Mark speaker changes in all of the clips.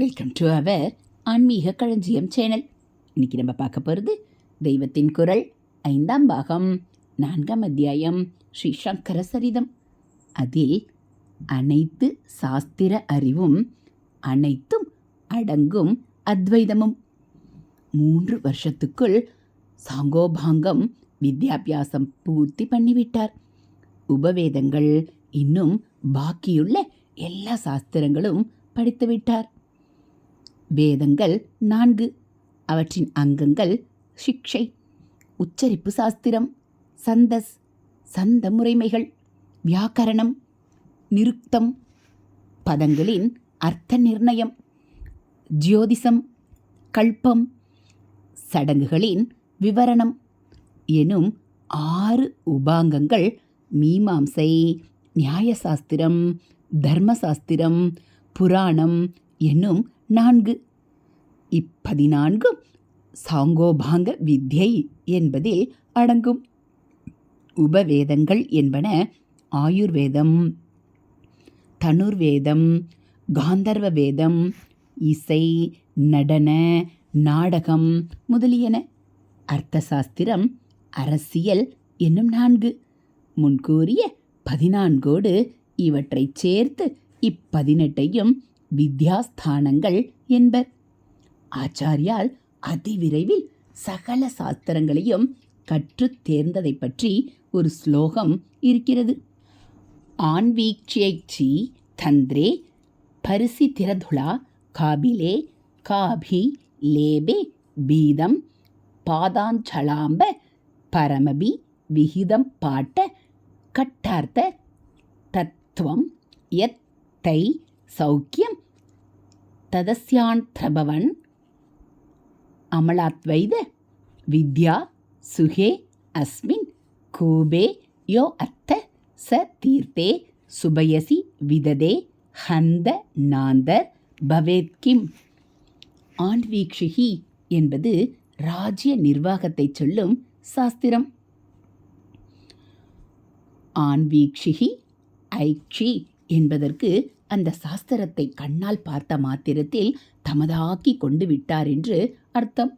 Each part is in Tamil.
Speaker 1: வெல்கம் டு அவர் ஆன்மீக களஞ்சியம் சேனல் இன்னைக்கு நம்ம பார்க்க போகிறது தெய்வத்தின் குரல் ஐந்தாம் பாகம் நான்காம் அத்தியாயம் ஸ்ரீ சங்கர சரிதம். அதில் அனைத்து சாஸ்திர அறிவும் அனைத்தும் அடங்கும் அத்வைதமும். மூன்று வருஷத்துக்குள் சாங்கோபாங்கம் வித்யாபியாசம் பூர்த்தி பண்ணிவிட்டார். உபவேதங்கள் இன்னும் பாக்கியுள்ள எல்லா சாஸ்திரங்களும் படித்துவிட்டார். வேதங்கள் நான்கு. அவற்றின் அங்கங்கள் சிக்ஷை உச்சரிப்பு சாஸ்திரம் சந்தஸ் சந்த முறைமைகள் வியாக்கரணம் நிருக்தம் பதங்களின் அர்த்த நிர்ணயம் ஜோதிசம் கல்பம் சடங்குகளின் விவரணம் எனும் ஆறு உபாங்கங்கள் மீமாம்சை நியாயசாஸ்திரம் தர்மசாஸ்திரம் புராணம் என்னும் நான்கு. இப்பதினான்கும் சாங்கோபாங்க வித்யை என்பதில் அடங்கும். உபவேதங்கள் என்பன ஆயுர்வேதம் தனுர்வேதம் காந்தர்வ வேதம் இசை நடன நாடகம் முதலியன. அர்த்தசாஸ்திரம் அரசியல் என்னும் நான்கு. முன்கூறிய பதினான்கோடு இவற்றைச் சேர்த்து இப்பதினெட்டையும் வித்யாஸ்தானங்கள் என்பர். ஆச்சாரியால் அதிவிரைவில் சகல சாஸ்திரங்களையும் கற்று தேர்ந்ததை பற்றி ஒரு ஸ்லோகம் இருக்கிறது. ஆன்வீக்ஷேச்சி தந்திரே பரிசி திரதுலா காபிலே காபி லேபே பீதம் பாதாஞ்சலாம்ப பரமபி விகிதம் பாட்ட கட்டார்த்த தத்துவம் எத்தை சௌக்கியம் ததஸ்யாந்திரபவன் அமலாத்வைத வித்யா சுகே அஸ்மின் கூபே யோ அர்த்த ச தீர்த்தே சுபயசி விததே ஹந்த நாந்தர் பவேத்கிம் ஆண்வீக்ஷிகி என்பது ராஜ்ய நிர்வாகத்தை சொல்லும் சாஸ்திரம். ஆண்வீக்ஷிகி ஐக்ஷி என்பதற்கு அந்த சாஸ்திரத்தை கண்ணால் பார்த்த மாத்திரத்தில் தமதாக்கி கொண்டு விட்டார் என்று அர்த்தம்.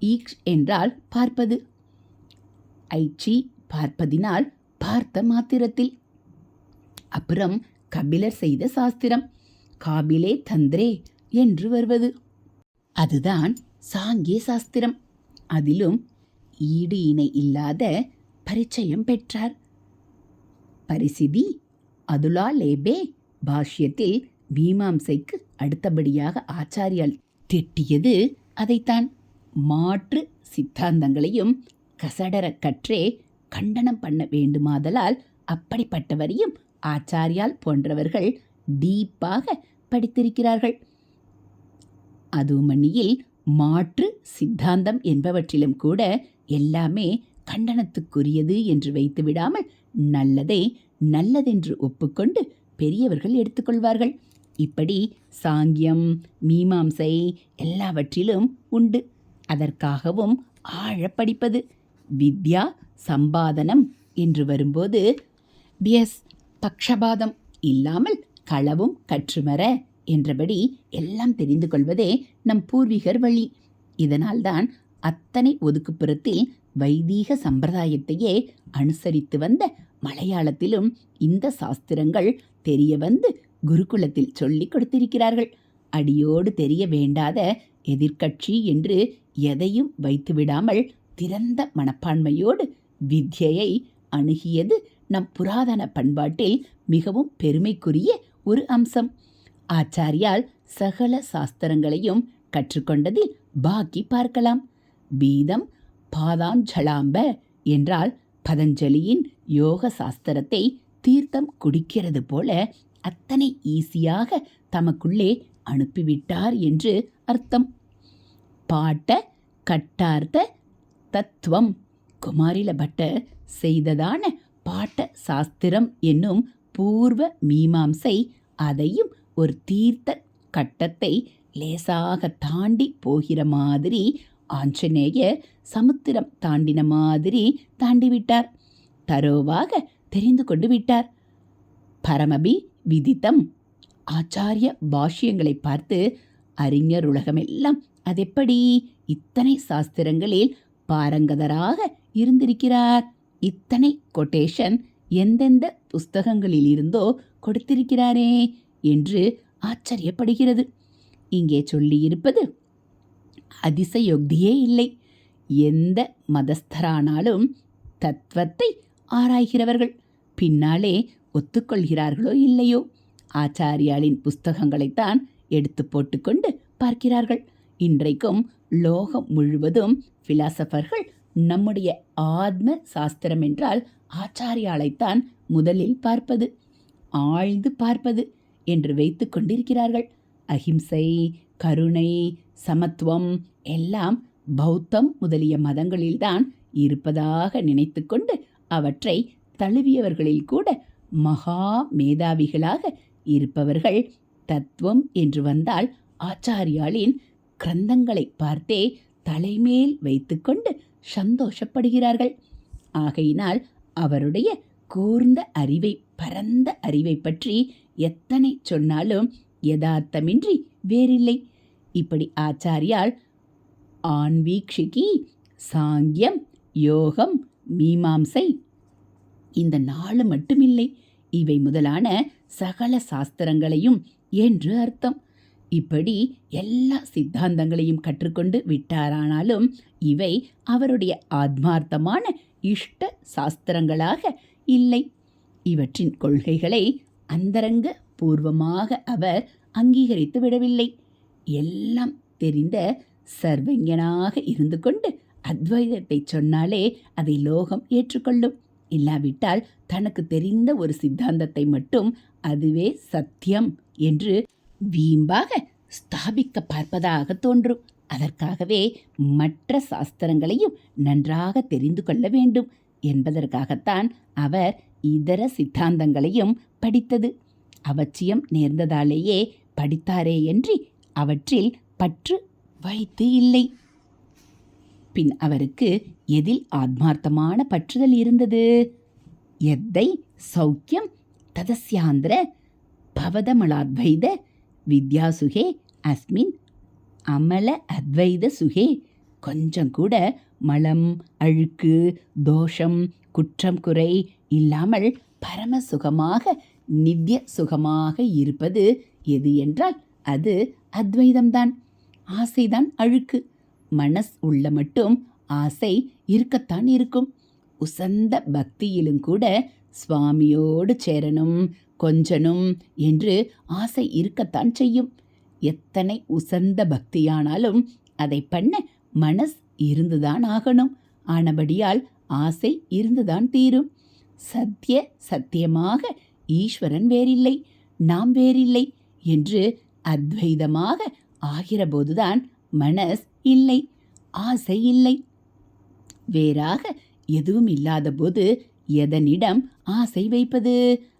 Speaker 1: ஈக்ஷ் என்றால் பார்ப்பது. ஐச்சி பார்ப்பதினால் பார்த்த மாத்திரத்தில். அப்புறம் கபிலர் செய்த சாஸ்திரம் காபிலே தந்திரே என்று வருவது. அதுதான் சாங்கிய சாஸ்திரம். அதிலும் ஈடு இணை இல்லாத பரிச்சயம் பெற்றார். பரிசிதி அதுலா லேபே பாஷ்யத்தில் மீமாம்சைக்கு அடுத்தபடியாக ஆச்சாரியால் திட்டியது அதைத்தான். மாற்று சித்தாந்தங்களையும் கசடர கற்றே கண்டனம் பண்ண வேண்டுமாதலால் அப்படிப்பட்டவரையும் ஆச்சாரியால் போன்றவர்கள் டீப்பாக படித்திருக்கிறார்கள். அதுமணியில் மாற்று சித்தாந்தம் என்பவற்றிலும் கூட எல்லாமே கண்டனத்துக்குரியது என்று வைத்து விடாமல் நல்லதை நல்லதென்று ஒப்புக்கொண்டு பெரியவர்கள் எடுத்துக்கொள்வார்கள். இப்படி சாங்கியம் மீமாம்சை எல்லாவற்றிலும் உண்டு. அதற்காகவும் ஆழ படிப்பது. வித்யா சம்பாதனம் என்று வரும்போது பியஸ் பக்ஷபாதம் இல்லாமல் களவும் கற்றுமர என்றபடி எல்லாம் தெரிந்து கொள்வதே நம் பூர்வீகர் வழி. இதனால்தான் அத்தனை ஒதுக்குப்புறத்தில் வைதீக சம்பிரதாயத்தையே அனுசரித்து வந்த மலையாளத்திலும் இந்த சாஸ்திரங்கள் தெரிய வந்து குருகுலத்தில் சொல்லிக் கொடுத்திருக்கிறார்கள். அடியோடு தெரிய வேண்டாத எதிர்க்கட்சி என்று எதையும் வைத்துவிடாமல் திறந்த மனப்பான்மையோடு வித்யையை அணுகியது நம் புராதன பண்பாட்டில் மிகவும் பெருமைக்குரிய ஒரு அம்சம். ஆச்சாரியால் சகல சாஸ்திரங்களையும் கற்றுக்கொண்டதில் பாக்கி பார்க்கலாம். பீதம் பாதாஞ்சலாம்ப என்றால் பதஞ்சலியின் யோக சாஸ்திரத்தை தீர்த்தம் குடிக்கிறது போல அத்தனை ஈஸியாக தமக்குள்ளே அனுப்பிவிட்டார் என்று அர்த்தம். பாட்ட கட்டார்த்த தத்துவம். குமாரில பட்டர் செய்ததான பாட்ட சாஸ்திரம் என்னும் பூர்வ மீமாம்சை அதையும் ஒரு தீர்த்த கட்டத்தை லேசாக தாண்டி போகிற மாதிரி ஆஞ்சநேய சமுத்திரம் தாண்டின மாதிரி தாண்டிவிட்டார். தரோவாக தெரிந்து கொண்டு விட்டார். பரமபி விதித்தம். ஆச்சாரிய பாஷ்யங்களை பார்த்து அறிஞர் உலகமெல்லாம் அதெப்படி? இத்தனை சாஸ்திரங்களில் பாரங்கதராக இருந்திருக்கிறார். இத்தனை கொட்டேஷன் எந்தெந்த புஸ்தகங்களில் இருந்தோ கொடுத்திருக்கிறாரே என்று ஆச்சரியப்படுகிறது. இங்கே சொல்லியிருப்பது அதிசயோக்தியே இல்லை. எந்த மதஸ்தரானாலும் தத்துவத்தை ஆராய்கிறவர்கள் பின்னாலே ஒத்துக்கொள்கிறார்களோ இல்லையோ? ஆச்சாரியாளின் புஸ்தகங்களைத்தான் எடுத்து போட்டுக்கொண்டு பார்க்கிறார்கள். இன்றைக்கும் லோகம் முழுவதும் பிலாசபர்கள் நம்முடைய ஆத்ம சாஸ்திரம் என்றால் ஆச்சாரியாளைத்தான் முதலில் பார்ப்பது ஆழ்ந்து பார்ப்பது என்று வைத்து கொண்டிருக்கிறார்கள். அஹிம்சை கருணை சமத்துவம் எல்லாம் பௌத்தம் முதலிய மதங்களில்தான் இருப்பதாக நினைத்துக்கொண்டு அவற்றை தழுவியவர்களில் கூட மகா மேதாவிகளாக இருப்பவர்கள் தத்துவம் என்று வந்தால் ஆச்சாரியாளின் கிரந்தங்களை பார்த்தே தலைமேல் வைத்துக்கொண்டு சந்தோஷப்படுகிறார்கள். ஆகையினால் அவருடைய கூர்ந்த அறிவை பரந்த அறிவை பற்றி எத்தனை சொன்னாலும் யதார்த்தமின்றி வேறில்லை. இப்படி ஆச்சாரியால் ஆன்வீக்ஷிகி சாங்கியம் யோகம் மீமாம்சை இந்த நாலு மட்டுமில்லை. இவை முதலான சகல சாஸ்திரங்களையும் என்று அர்த்தம். இப்படி எல்லா சித்தாந்தங்களையும் கற்றுக்கொண்டு விட்டாரானாலும் இவை அவருடைய ஆத்மார்த்தமான இஷ்ட சாஸ்திரங்களாக இல்லை. இவற்றின் கொள்கைகளை அந்தரங்க பூர்வமாக அவர் அங்கீகரித்து விடவில்லை. எல்லாம் தெரிந்த சர்வஞனாக இருந்து கொண்டு அத்வைதத்தை சொன்னாலே அதை லோகம் ஏற்றுக்கொள்ளும். இல்லாவிட்டால் தனக்கு தெரிந்த ஒரு சித்தாந்தத்தை மட்டும் அதுவே சத்தியம் என்று வீம்பாக ஸ்தாபிக்க பார்ப்பதாக தோன்றும். அதற்காகவே மற்ற சாஸ்திரங்களையும் நன்றாக தெரிந்து கொள்ள வேண்டும் என்பதற்காகத்தான் அவர் இதர சித்தாந்தங்களையும் படித்தது. அவசியம் நேர்ந்ததாலேயே படித்தாரே என்று அவற்றில் பற்று வைத்து இல்லை. பின் அவருக்கு எதில் ஆத்மார்த்தமான பற்றுதல் இருந்தது? எத்தை சௌக்கியம் ததஸ்யாந்திர பவதமலாத்வைத வித்யாசுகே அஸ்மின் அமல அத்வைத சுகே. கொஞ்சம் கூட மலம் அழுக்கு தோஷம் குற்றம் குறை இல்லாமல் பரம சுகமாக நித்திய சுகமாக இருப்பது எது என்றால் அது அத்வைதம்தான். ஆசைதான் அழுக்கு. மனஸ் உள்ள மட்டும் ஆசை இருக்கத்தான் இருக்கும். உசந்த பக்தியிலும் கூட சுவாமியோடு சேரணும் கொஞ்சனும் என்று ஆசை இருக்கத்தான் செய்யும். எத்தனை உசந்த பக்தியானாலும் அதை பண்ண மனஸ் இருந்துதான் ஆகணும். ஆனபடியால் ஆசை இருந்துதான் தீரும். சத்திய சத்தியமாக ஈஸ்வரன் வேறில்லை நாம் வேறில்லை. என்று அத்வைதமாக ஆகிறபோதுதான் மனஸ் இல்லை ஆசை இல்லை. வேறாக எதுவும் இல்லாத போது எதனிடம் ஆசை வைப்பது?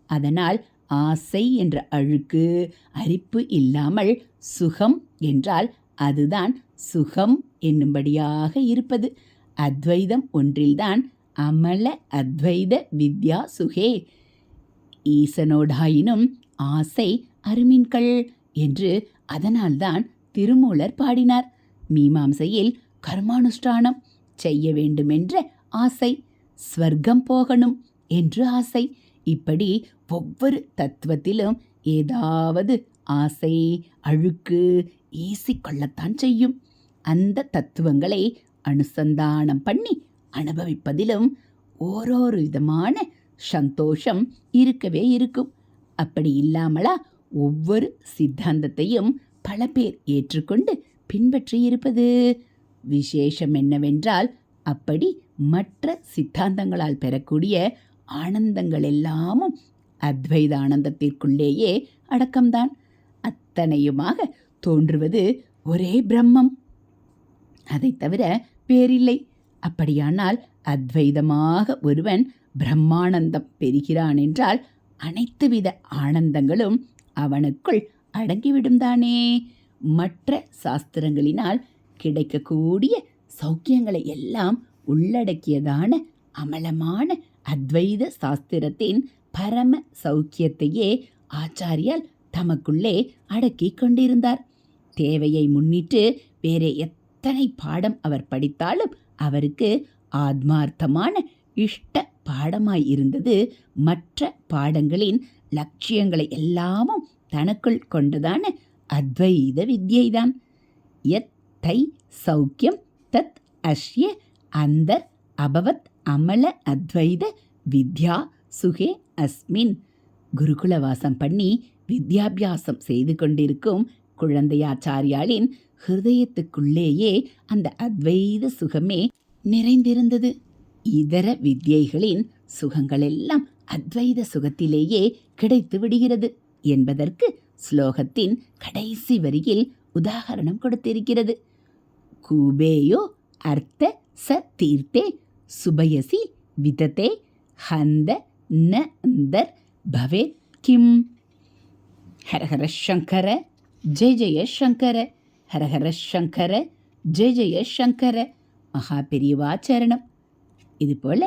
Speaker 1: அதனால் ஆசை என்ற அழுக்கு அரிப்பு இல்லாமல் சுகம் என்றால் அதுதான் சுகம் என்னும்படியாக இருப்பது. அத்வைதம் ஒன்றில்தான் அமல அத்வைத வித்யா சுகே. ஈசனோடாயினும் ஆசை அருமின்கள் என்று அதனால்தான் திருமூலர் பாடினார். மீமாம்சையில் கர்மானுஷ்டானம் செய்ய வேண்டுமென்ற ஆசை ஸ்வர்க்கம் போகணும் என்று ஆசை. இப்படி ஒவ்வொரு தத்துவத்திலும் ஏதாவது ஆசை அழுக்கு ஈசிக்கொள்ளத்தான் செய்யும். அந்த தத்துவங்களை அனுசந்தானம் பண்ணி அனுபவிப்பதிலும் ஓரொரு விதமான சந்தோஷம் இருக்கவே இருக்கும். அப்படி இல்லாமலா ஒவ்வொரு சித்தாந்தத்தையும் பல பேர் ஏற்றுக்கொண்டு பின்பற்றியிருப்பது. விசேஷம் என்னவென்றால் அப்படி மற்ற சித்தாந்தங்களால் பெறக்கூடிய ஆனந்தங்கள் எல்லாமும் அத்வைத ஆனந்தத்திற்குள்ளேயே அடக்கம்தான். அத்தனையுமாக தோன்றுவது ஒரே பிரம்மம். அதை தவிர பேரில்லை அப்படியானால் அத்வைதமாக ஒருவன் பிரம்மானந்தம் பெறுகிறான் என்றால் அனைத்து வித ஆனந்தங்களும் அவனுக்குள் அடங்கிவிடும் தானே மற்ற சாஸ்திரங்களினால் கிடைக்கக்கூடிய சௌக்கியங்களை எல்லாம் உள்ளடக்கியதான அமலமான அத்வைத சாஸ்திரத்தின் பரம சௌக்கியத்தையே ஆச்சாரியால் தமக்குள்ளே அடக்கிக் கொண்டிருந்தார். தேவையை முன்னிட்டு வேறே எத்தனை பாடம் அவர் படித்தாலும் அவருக்கு ஆத்மார்த்தமான இஷ்ட பாடமாய் இருந்தது மற்ற பாடங்களின் லட்சியங்களை எல்லாமும் தனக்குள் கொண்டதான அத்வைத வித்யைதான். எத் தை சௌக்கியம் தத் அஷ்ய அந்த அபவத் அமல அத்வைத வித்யா சுகே அஸ்மின். குருகுல வாசம் பண்ணி வித்யாபியாசம் செய்து கொண்டிருக்கும் குழந்தையாச்சாரியாளின் ஹிருதயத்துக்குள்ளேயே அந்த அத்வைத சுகமே நிறைந்திருந்தது. இதர வித்யைகளின் சுகங்களெல்லாம் அத்வைத சுகத்திலேயே கிடைத்து விடுகிறது என்பதற்கு ஸ்லோகத்தின் கடைசி வரியில் உதாகரணம் கொடுத்திருக்கிறது. கூபேயோ அர்த்த ச தீர்த்தே சுபயசி விததே ஹந்த ந அந்தர் பவேத் கிம் ஹரஹர சங்கர ஜெய ஜெய சங்கர ஹரஹர சங்கர ஜெய ஜெய சங்கர. மகா பெரியவாச்சரணம் இதுபோல்